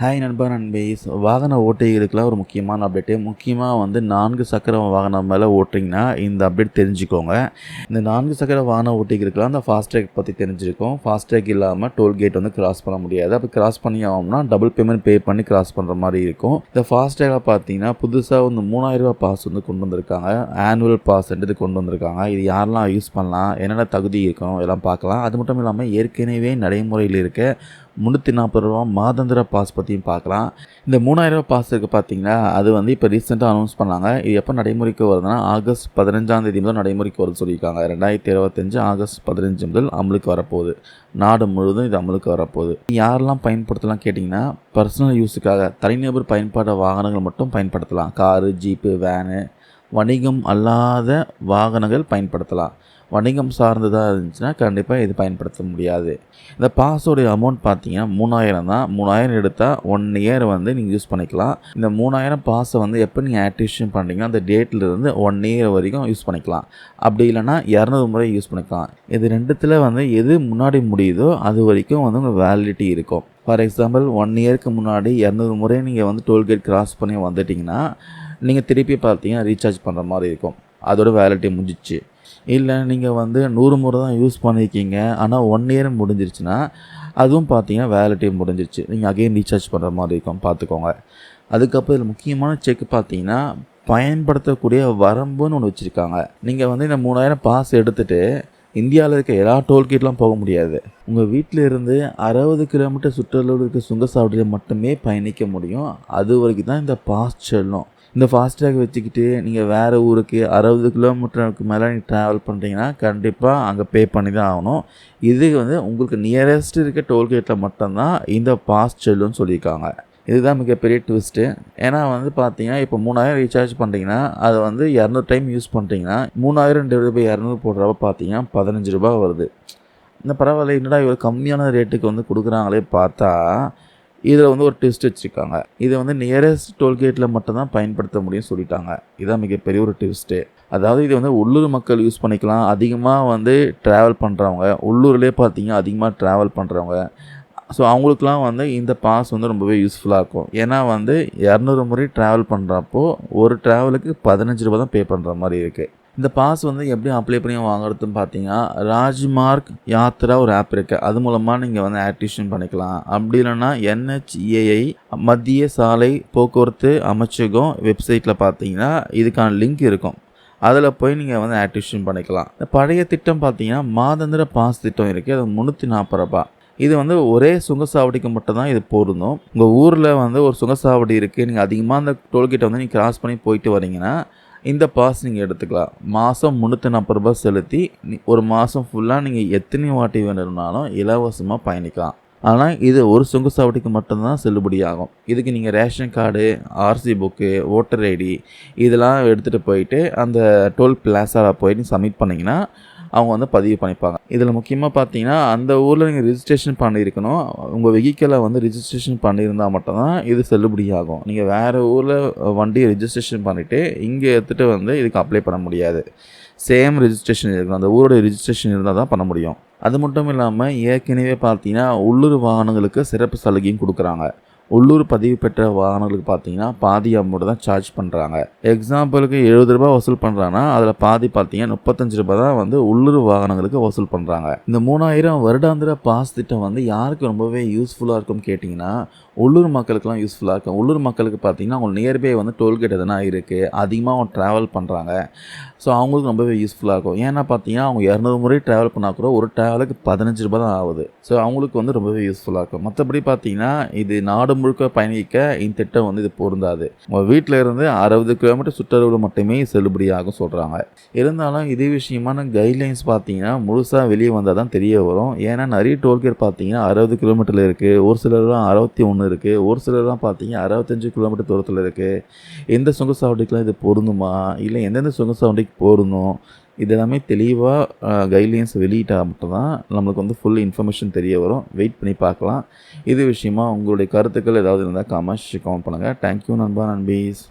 Hi நண்பா நண்பீஸ் வாகன ஓட்டிகளுக்குலாம் ஒரு முக்கியமான அப்டேட்டு முக்கியமாக வந்து நான்கு சக்கர வாகனம் மேலே ஓட்டுறீங்கன்னா இந்த அப்டேட் தெரிஞ்சுக்கோங்க. இந்த நான்கு சக்கர வாகன ஓட்டிகளுக்குலாம் அந்த ஃபாஸ்டேக் பற்றி தெரிஞ்சிருக்கும். ஃபாஸ்டேக் இல்லாமல் டோல்கேட் வந்து கிராஸ் பண்ண முடியாது. அப்போ கிராஸ் பண்ணி ஆகும்னா டபுள் பேமெண்ட் பே பண்ணி கிராஸ் பண்ணுற மாதிரி இருக்கும். இந்த ஃபாஸ்டேகாக பார்த்தீங்கன்னா புதுசாக வந்து மூணாயிரம் ரூபாய் பாஸ் வந்து கொண்டு வந்திருக்காங்க. ஆனுவல் பாஸ் கொண்டு வந்திருக்காங்க. இது யாரெல்லாம் யூஸ் பண்ணலாம் என்னென்ன தகுதி இருக்கும் எல்லாம் பார்க்கலாம். அது மட்டும் இல்லாமல் ஏற்கனவே நடைமுறையில் இருக்க முந்நூற்றி நாற்பது ரூபா மாதாந்திர பாஸ் பற்றியும் பார்க்கலாம். இந்த மூணாயிரரூபா பாஸ் இருக்குது பார்த்தீங்கன்னா அது வந்து இப்போ ரீசெண்டாக அனௌன்ஸ் பண்ணாங்க. இது எப்போ நடைமுறைக்கு வருதுன்னா ஆகஸ்ட் பதினஞ்சாம் தேதி முதல் நடைமுறைக்கு வருது சொல்லியிருக்காங்க. ரெண்டாயிரத்தி இருபத்தஞ்சு ஆகஸ்ட் பதினஞ்சு முதல் அமலுக்கு வரப்போகுது. நாடு முழுவதும் இது அமலுக்கு வரப்போகுது. யாரெல்லாம் பயன்படுத்தலாம் கேட்டிங்கன்னா பர்சனல் யூஸுக்காக தனிநபர் பயன்பாடு வாகனங்கள் மட்டும் பயன்படுத்தலாம். காரு ஜீப்பு வேனு வணிகம் அல்லாத வாகனங்கள் பயன்படுத்தலாம். வணிகம் சார்ந்ததாக இருந்துச்சுன்னா கண்டிப்பாக இது பயன்படுத்த முடியாது. இந்த பாஸோடைய அமௌண்ட் பார்த்தீங்கன்னா மூணாயிரம் தான். மூணாயிரம் எடுத்தால் ஒன் இயர் வந்து நீங்கள் யூஸ் பண்ணிக்கலாம். இந்த மூணாயிரம் பாஸை வந்து எப்போ நீங்கள் ஆக்டிவேஷன் பண்ணுறீங்களோ அந்த டேட்லேருந்து ஒன் இயர் வரைக்கும் யூஸ் பண்ணிக்கலாம். அப்படி இல்லைனா இரநூறு முறை யூஸ் பண்ணிக்கலாம். இது ரெண்டுத்தில் வந்து எது முன்னாடி முடியுதோ அது வரைக்கும் வந்து உங்கள் வேலிடிட்டி இருக்கும். ஃபார் எக்ஸாம்பிள் ஒன் இயருக்கு முன்னாடி இரநூறு முறை நீங்கள் வந்து டோல்கேட் கிராஸ் பண்ணி வந்துட்டிங்கன்னா நீங்கள் திருப்பி பார்த்தீங்கன்னா ரீசார்ஜ் பண்ணுற மாதிரி இருக்கும். அதோட வேலிட்டி முடிஞ்சிச்சு. இல்லை நீங்கள் வந்து நூறு முறை தான் யூஸ் பண்ணியிருக்கீங்க ஆனால் ஒன் இயர் முடிஞ்சிருச்சுன்னா அதுவும் பார்த்தீங்கன்னா வேலிட்டி முடிஞ்சிருச்சு. நீங்கள் அகைன் ரீசார்ஜ் பண்ணுற மாதிரி இருக்கும் பார்த்துக்கோங்க அதுக்கப்புறம் இதில் முக்கியமான செக் பார்த்தீங்கன்னா பயன்படுத்தக்கூடிய வரம்புன்னு ஒன்று வச்சுருக்காங்க. நீங்கள் வந்து இந்த மூணாயிரம் பாஸ் எடுத்துகிட்டு இந்தியாவில் இருக்க எல்லா டோல்கேட்லாம் போக முடியாது. உங்கள் வீட்டில் இருந்து அறுபது கிலோமீட்டர் சுற்றளவில் இருக்க சுங்கசாவடியில் மட்டுமே பயணிக்க முடியும். அது வரைக்கும் தான் இந்த பாஸ் செல்லும். இந்த ஃபாஸ்டேக் வச்சுக்கிட்டு நீங்கள் வேறு ஊருக்கு அறுபது கிலோமீட்டருக்கு மேலே நீங்கள் ட்ராவல் பண்ணுறீங்கன்னா கண்டிப்பாக அங்கே பே பண்ணி தான் ஆகணும். இது வந்து உங்களுக்கு நியரஸ்ட் இருக்க டோல்கேட்டில் மட்டும்தான் இந்த பாஸ் செல்லுன்னு சொல்லியிருக்காங்க. இதுதான் மிகப்பெரிய ட்விஸ்ட்டு ஏன்னா வந்து பார்த்தீங்கன்னா இப்போ மூணாயிரம் ரீசார்ஜ் பண்ணுறீங்கன்னா அதை வந்து இரநூறு டைம் யூஸ் பண்ணுறீங்கன்னா மூணாயிரம் டிவைட் பை இரநூறு போடுறப்ப பார்த்தீங்கன்னா பதினஞ்சு ரூபா வருது. இந்த பரவாயில்ல என்னடா இவ்வளோ கம்மியான ரேட்டுக்கு வந்து கொடுக்குறாங்களே பார்த்தா இதில் வந்து ஒரு டெஸ்ட் வச்சுருக்காங்க. இதை வந்து நியரஸ்ட் டோல்கேட்டில் மட்டும்தான் பயன்படுத்த முடியும் சொல்லிட்டாங்க. இதுதான் மிகப்பெரிய ஒரு டெஸ்ட்டு அதாவது இது வந்து உள்ளூர் மக்கள் யூஸ் பண்ணிக்கலாம். அதிகமாக வந்து ட்ராவல் பண்ணுறவங்க உள்ளூர்லேயே பார்த்தீங்கன்னா அதிகமாக ட்ராவல் பண்ணுறவங்க ஸோ அவங்களுக்குலாம் வந்து இந்த பாஸ் வந்து ரொம்பவே யூஸ்ஃபுல்லாக இருக்கும். ஏன்னா வந்து இரநூறு முறை ட்ராவல் பண்ணுறப்போ ஒரு ட்ராவலுக்கு பதினஞ்சு ரூபா தான் பே பண்ணுற மாதிரி இருக்குது இந்த பாஸ் வந்து எப்படி அப்ளை பண்ணி வாங்குறதுன்னு பார்த்தீங்கன்னா ராஜ்மார்க் யாத்ரா ஒரு ஆப் இருக்குது அது மூலமாக நீங்கள் வந்து ஆக்டிவேஷன் பண்ணிக்கலாம். அப்படி இல்லைன்னா என்ஹெச்ஏஐ மத்திய சாலை போக்குவரத்து அமைச்சகம் வெப்சைட்டில் பார்த்தீங்கன்னா இதுக்கான லிங்க் இருக்கும். அதில் போய் நீங்கள் வந்து ஆக்டிவேஷன் பண்ணிக்கலாம். இந்த பழைய திட்டம் பார்த்தீங்கன்னா மாதந்திர பாஸ் திட்டம் இருக்குது அது முந்நூற்றி நாற்பது ரூபா இது வந்து ஒரே சுங்கசாவடிக்கு மட்டும் தான் இது பொருந்தும். உங்கள் ஊரில் வந்து ஒரு சுங்கசாவடி இருக்குது நீங்கள் அதிகமாக அந்த டோல்கேட்டை வந்து நீங்கள் கிராஸ் பண்ணி போயிட்டு வரீங்கன்னா இந்த பாஸ் நீங்கள் எடுத்துக்கலாம். மாதம் முந்நூற்றி நாற்பது ரூபாய் செலுத்தி ஒரு மாதம் ஃபுல்லாக நீங்கள் எத்தனை வாட்டி வேணும்னாலும் இலவசமாக பயணிக்கலாம். ஆனால் இது ஒரு சுங்கு சாவடிக்கு மட்டும்தான் செல்லுபடியாகும். இதுக்கு நீங்கள் ration card RC book voter ID இதெல்லாம் எடுத்துகிட்டு போயிட்டு அந்த டோல் பிளாசாவில் போயிட்டு சப்மிட் பண்ணிங்கன்னா அவங்க வந்து பதிவு பண்ணிப்பாங்க. இதில் முக்கியமாக பார்த்தீங்கன்னா அந்த ஊரில் நீங்கள் ரிஜிஸ்ட்ரேஷன் பண்ணியிருக்கணும். உங்கள் வெஹிக்கிளை வந்து ரிஜிஸ்ட்ரேஷன் பண்ணியிருந்தால் மட்டும்தான் இது செல்லுபடியாகும். நீங்கள் வேறு ஊரில் வண்டியை ரிஜிஸ்ட்ரேஷன் பண்ணிவிட்டு இங்கே எடுத்துகிட்டு வந்து இதுக்கு அப்ளை பண்ண முடியாது. சேம் ரிஜிஸ்ட்ரேஷன் இருக்கணும். அந்த ஊரோட ரிஜிஸ்ட்ரேஷன் இருந்தால் தான் பண்ண முடியும். அது மட்டும் இல்லாமல் ஏற்கனவே பார்த்தீங்கன்னா உள்ளூர் வாகனங்களுக்கு சிறப்பு சலுகையும் கொடுக்குறாங்க. உள்ளூர் பதிவு பெற்ற வாகனங்களுக்கு பார்த்தீங்கன்னா பாதி அமௌண்ட் தான் சார்ஜ் பண்ணுறாங்க எக்ஸாம்பிளுக்கு எழுபது ரூபாய் வசூல் பண்ணுறாங்கன்னா அதில் பாதி பார்த்தீங்கன்னா முப்பத்தஞ்சு ரூபாய் தான் வந்து உள்ளூர் வாகனங்களுக்கு வசூல் பண்ணுறாங்க இந்த மூணாயிரம் வருடாந்திர பாஸ் திட்டம் வந்து யாருக்கு ரொம்பவே யூஸ்ஃபுல்லாக இருக்கும்னு கேட்டிங்கன்னா உள்ளூர் மக்களுக்கெல்லாம் யூஸ்ஃபுல்லாக இருக்கும். உள்ளூர் மக்களுக்கு பார்த்தீங்கன்னா அவங்க நியர்பை வந்து டோல்கேட் எதனா இருக்குது அதிகமாக அவங்க ட்ராவல் பண்ணுறாங்க ஸோ அவங்களுக்கு ரொம்பவே யூஸ்ஃபுல்லாக இருக்கும். ஏன்னா பார்த்தீங்கன்னா அவங்க இரநூறு முறை ட்ராவல் பண்ணால் கூட ஒரு ட்ராவலுக்கு பதினஞ்சு ரூபாய் தான் ஆகுது. ஸோ அவங்களுக்கு வந்து ரொம்பவே யூஸ்ஃபுல்லாக இருக்கும். மற்றபடி பார்த்தீங்கன்னா இது நாடு முழுக்க பயணிக்க இந்த திட்டம் வந்து இது பொருந்தாது. உங்கள் வீட்டில் இருந்து அறுபது கிலோமீட்டர் சுற்றளவில் மட்டுமே செல்லுபடியாகும் சொல்கிறாங்க இருந்தாலும் இதே விஷயமான கைட்லைன்ஸ் பார்த்தீங்கன்னா முழுசாக வெளியே வந்தால் தான் தெரிய வரும். ஏன்னா நிறைய டோல்கேட் பார்த்தீங்கன்னா அறுபது கிலோமீட்டரில் இருக்குது ஒரு சிலர்லாம் அறுபத்தி ஒன்று இருக்குது ஒரு சிலர்லாம் பார்த்தீங்கன்னா அறுபத்தஞ்சு கிலோமீட்டர் தூரத்தில் இருக்குது எந்த சுங்கசாவடிக்கெலாம் இது பொருந்துமா? இல்லை எந்தெந்த சுங்கசாவடிக்கு பொருந்தும்? இது எல்லாமே தெளிவாக கைட்லைன்ஸ் வெளியிட்டால் மட்டும்தான் நம்மளுக்கு வந்து ஃபுல் இன்ஃபர்மேஷன் தெரிய வரும். வெயிட் பண்ணி பார்க்கலாம். இது விஷயமா உங்களுடைய கருத்துக்கள் ஏதாவது இருந்தால் கமெண்ட்ஸ் கமெண்ட் பண்ணுங்கள் தேங்க்யூ நண்பா நண்பீஸ்.